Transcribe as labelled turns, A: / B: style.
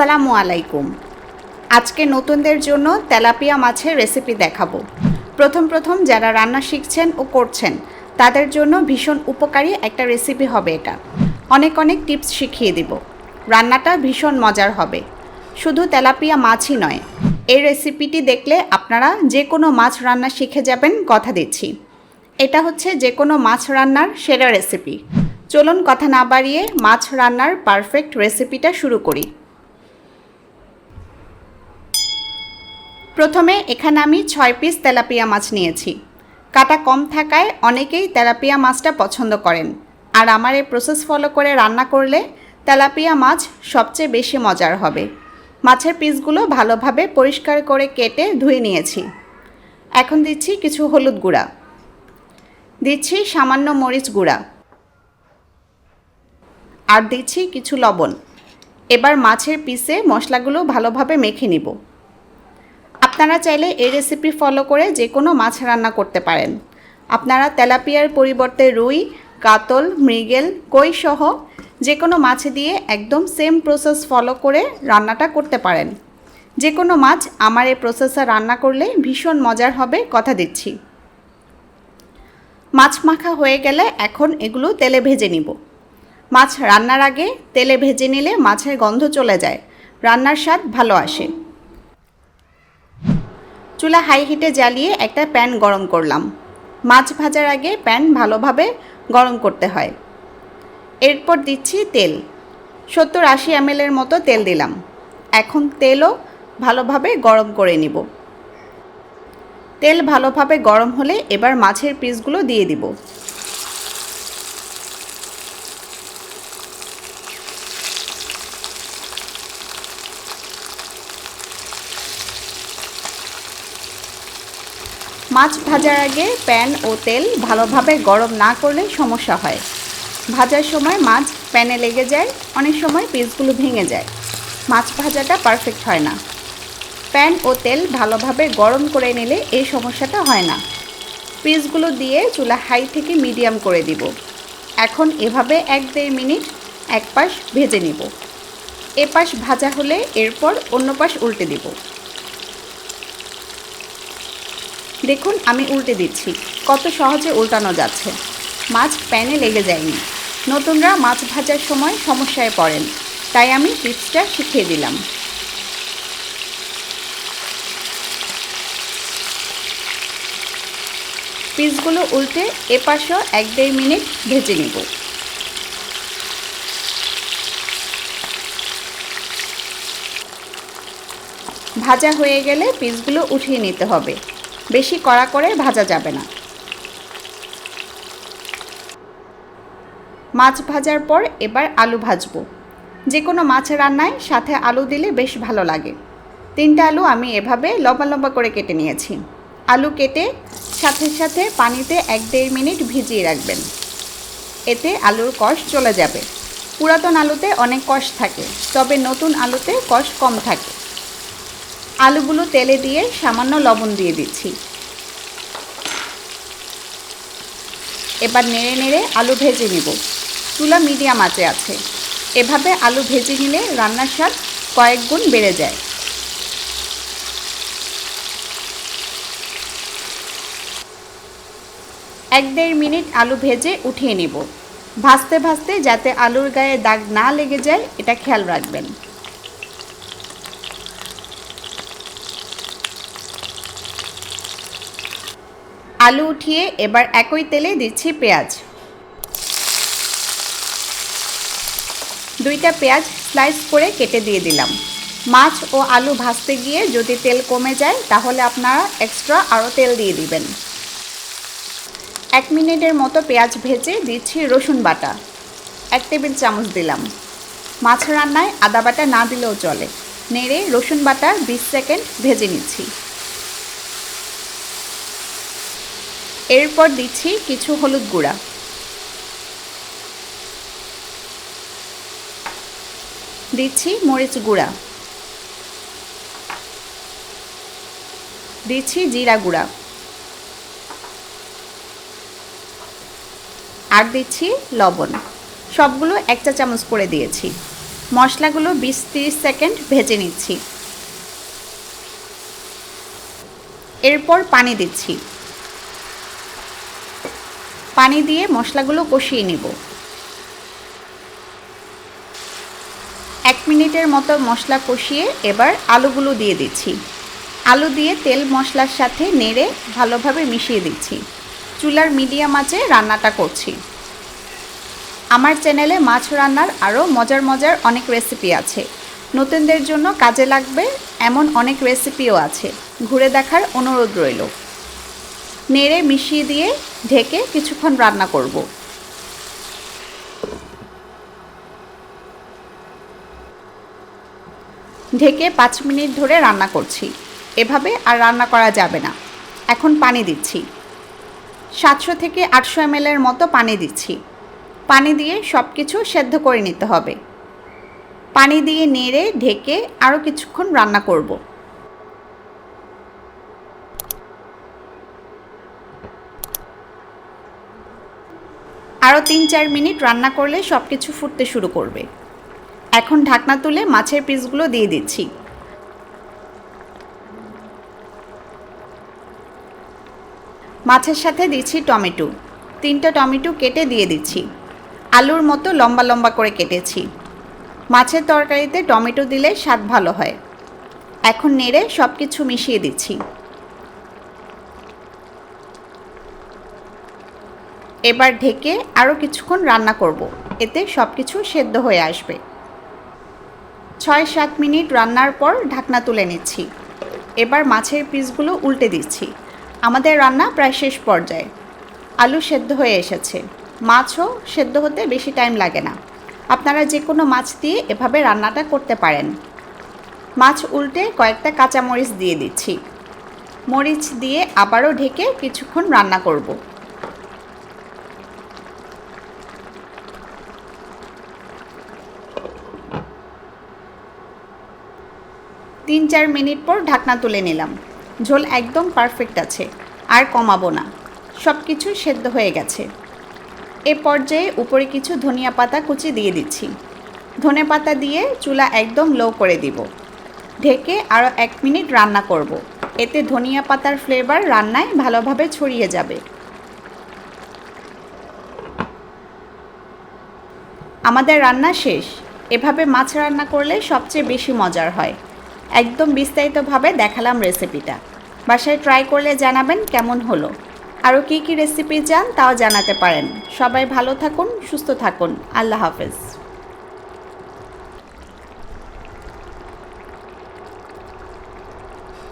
A: আসসালামু আলাইকুম। আজকে নতুনদের জন্য তেলাপিয়া মাছের রেসিপি দেখাবো। প্রথম প্রথম যারা রান্না শিখছেন ও করছেন, তাদের জন্য ভীষণ উপকারী একটা রেসিপি হবে এটা। অনেক অনেক টিপস শিখিয়ে দিব। রান্নাটা ভীষণ মজার হবে। শুধু তেলাপিয়া মাছই নয়, এই রেসিপিটি দেখলে আপনারা যে কোনো মাছ রান্না শিখে যাবেন কথা দিচ্ছি। এটা হচ্ছে যে কোনো মাছ রান্নার সেরা রেসিপি চলুন কথা না বাড়িয়ে মাছ রান্নার পারফেক্ট রেসিপিটা শুরু করি। প্রথমে এখানে আমি ছয় পিস তেলাপিয়া মাছ নিয়েছি। কাটা কম থাকায় অনেকেই তেলাপিয়া মাছটা পছন্দ করেন। আর আমার এই প্রসেস ফলো করে রান্না করলে তেলাপিয়া মাছ সবচেয়ে বেশি মজার হবে। মাছের পিসগুলো ভালোভাবে পরিষ্কার করে কেটে ধুয়ে নিয়েছি। এখন দিচ্ছি কিছু হলুদ গুঁড়া। দিচ্ছি সামান্য মরিচ গুঁড়া। আর দিচ্ছি কিছু লবণ। এবার মাছের পিসে মশলাগুলো ভালোভাবে মেখে নিব। আপনারা চাইলে এই রেসিপি ফলো করে যে কোনো মাছ রান্না করতে পারেন। আপনারা তেলাপিয়ার পরিবর্তে রুই, কাতল, মৃগেল কই সহ যে কোনো মাছ দিয়ে একদম সেম প্রসেস ফলো করে রান্নাটা করতে পারেন। যে কোনো মাছ আমার এই প্রসেসে রান্না করলে ভীষণ মজার হবে কথা দিচ্ছি। মাছ মাখা হয়ে গেলে এখন এগুলো তেলে ভেজে নিব। মাছ রান্নার আগে তেলে ভেজে নিলে মাছের গন্ধ চলে যায়। রান্নার স্বাদ ভালো আসে। চুলা হাই হিটে জ্বালিয়ে একটা প্যান গরম করলাম। মাছ ভাজার আগে প্যান ভালোভাবে গরম করতে হয়। এরপর দিচ্ছি তেল। সত্তর আশি এমএলের মতো তেল দিলাম। এখন তেলও ভালোভাবে গরম করে নিব। তেল ভালোভাবে গরম হলে এবার মাছের পিসগুলো দিয়ে দিব। মাছ ভাজার আগে প্যান ও তেল ভালোভাবে গরম না করলে সমস্যা হয়। ভাজার সময় মাছ প্যানে লেগে যায়, অনেক সময় পিসগুলো ভেঙে যায়। মাছ ভাজাটা পারফেক্ট হয় না। প্যান ও তেল ভালোভাবে গরম করে নিলে এই সমস্যাটা হয় না। পিসগুলো দিয়ে চুলা হাই থেকে মিডিয়াম করে দিব। এখন এভাবে এক দেড় মিনিট এক পাশ ভেজে নিব। এ পাশ ভাজা হলে এরপর অন্য পাশ উল্টে দিব। দেখুন, আমি উল্টে দিচ্ছি। কত সহজে উল্টানো যাচ্ছে। মাছ প্যানে লেগে যায়নি। নতুনরা মাছ ভাজার সময় সমস্যায় পড়েন। তাই আমি টিপসটা শিখিয়ে দিলাম। পিসগুলো উল্টে এপাশেও এক দেড় মিনিট ভেজে নেব। ভাজা হয়ে গেলে পিসগুলো উঠিয়ে নিতে হবে। বেশি কড়া করে ভাজা যাবে না। মাছ ভাজার পর এবার আলু ভাজবো। যে কোনো মাছ রান্নায় সাথে আলু দিলে বেশ ভালো লাগে। তিনটা আলু আমি এভাবে লম্বা লম্বা করে কেটে নিয়েছি। আলু কেটে সাথে সাথে পানিতে এক দেড় মিনিট ভিজিয়ে রাখবেন। এতে আলুর কষ চলে যাবে। পুরাতন আলুতে অনেক কষ থাকে, তবে নতুন আলুতে কষ কম থাকে। আলুগুলো তেলে দিয়ে সামান্য লবণ দিয়ে দিচ্ছি। এবার নেড়ে নেড়ে আলু ভেজে নিব। চুলা মিডিয়াম আঁচে আছে। এভাবে আলু ভেজে নিলে রান্নার স্বাদ কয়েক গুণ বেড়ে যায়। এক দেড় মিনিট আলু ভেজে উঠিয়ে নিব। ভাজতে ভাজতে যাতে আলুর গায়ে দাগ না লেগে যায়, এটা খেয়াল রাখবেন। আলু উঠিয়ে এবার একই তেলে দিচ্ছি পেঁয়াজ। দুইটা পেঁয়াজ স্লাইস করে কেটে দিয়ে দিলাম। মাছ ও আলু ভাজতে গিয়ে যদি তেল কমে যায়, তাহলে আপনারা এক্সট্রা আরও তেল দিয়ে দিবেন। এক মিনিটের মতো পেঁয়াজ ভেজে দিচ্ছি রসুন বাটা। এক টেবিল চামচ দিলাম। মাছ রান্নায় আদা বাটা না দিলেও চলে। নেড়ে রসুন বাটা বিশ সেকেন্ড ভেজে নিচ্ছি। এরপর দিচ্ছি কিছু হলুদ গুঁড়া। দিচ্ছি মরিচ গুঁড়া। দিচ্ছি জিরা গুঁড়া। আর দিচ্ছি লবণ। সবগুলো এক চা চামচ করে দিয়েছি। মশলাগুলো বিশ তিরিশ সেকেন্ড ভেজে নিচ্ছি। এরপর পানি দিচ্ছি। পানি দিয়ে মশলাগুলো কষিয়ে নিব। এক মিনিটের মতো মশলা কষিয়ে এবার আলুগুলো দিয়ে দিচ্ছি। আলু দিয়ে তেল মশলার সাথে নেড়ে ভালোভাবে মিশিয়ে দিচ্ছি। চুলার মিডিয়াম আঁচে রান্নাটা করছি। আমার চ্যানেলে মাছ রান্নার আরও মজার মজার অনেক রেসিপি আছে। নতুনদের জন্য কাজে লাগবে এমন অনেক রেসিপিও আছে। ঘুরে দেখার অনুরোধ রইল। নেড়ে মিশিয়ে দিয়ে ঢেকে কিছুক্ষণ রান্না করব। ঢেকে পাঁচ মিনিট ধরে রান্না করছি। এভাবে আর রান্না করা যাবে না। এখন পানি দিচ্ছি। সাতশো থেকে আটশো এমএলের মতো পানি দিচ্ছি। পানি দিয়ে সব কিছু সেদ্ধ করে নিতে হবে। পানি দিয়ে নেড়ে ঢেকে আরও কিছুক্ষণ রান্না করব। আরও তিন চার মিনিট রান্না করলে সব কিছু ফুটতে শুরু করবে। এখন ঢাকনা তুলে মাছের পিসগুলো দিয়ে দিচ্ছি। মাছের সাথে দিচ্ছি টমেটো। তিনটা টমেটো কেটে দিয়ে দিচ্ছি। আলুর মতো লম্বা লম্বা করে কেটেছি। মাছের তরকারিতে টমেটো দিলে স্বাদ ভালো হয়। এখন নেড়ে সব কিছু মিশিয়ে দিচ্ছি। এবার ঢেকে আরও কিছুক্ষণ রান্না করব। এতে সব কিছু সেদ্ধ হয়ে আসবে। ছয় সাত মিনিট রান্নার পর ঢাকনা তুলে নিচ্ছি। এবার মাছের পিসগুলো উল্টে দিচ্ছি। আমাদের রান্না প্রায় শেষ পর্যায়ে। আলু সেদ্ধ হয়ে এসেছে। মাছও সেদ্ধ হতে বেশি টাইম লাগে না। আপনারা যে কোনো মাছ দিয়ে এভাবে রান্নাটা করতে পারেন। মাছ উল্টে কয়েকটা কাঁচামরিচ দিয়ে দিচ্ছি। মরিচ দিয়ে আবারও ঢেকে কিছুক্ষণ রান্না করব। তিন চার মিনিট পর ঢাকনা তুলে নিলাম। ঝোল একদম পারফেক্ট আছে, আর কমাবো না। সব কিছু সেদ্ধ হয়ে গেছে। এ পর্যায়ে উপরে কিছু ধনিয়া পাতা কুচি দিয়ে দিচ্ছি। ধনে পাতা দিয়ে চুলা একদম লো করে দিব। ঢেকে আরও এক মিনিট রান্না করব। এতে ধনিয়া পাতার ফ্লেভার রান্নায় ভালোভাবে ছড়িয়ে যাবে। আমাদের রান্না শেষ। এভাবে মাছ রান্না করলে সবচেয়ে বেশি মজার হয়। একদম বিস্তারিতভাবে দেখালাম রেসিপিটা বাসায় ট্রাই করলে জানাবেন কেমন হলো। আরও কী কী রেসিপি চান তাও জানাতে পারেন। সবাই ভালো থাকুন, সুস্থ থাকুন। আল্লাহ হাফেজ।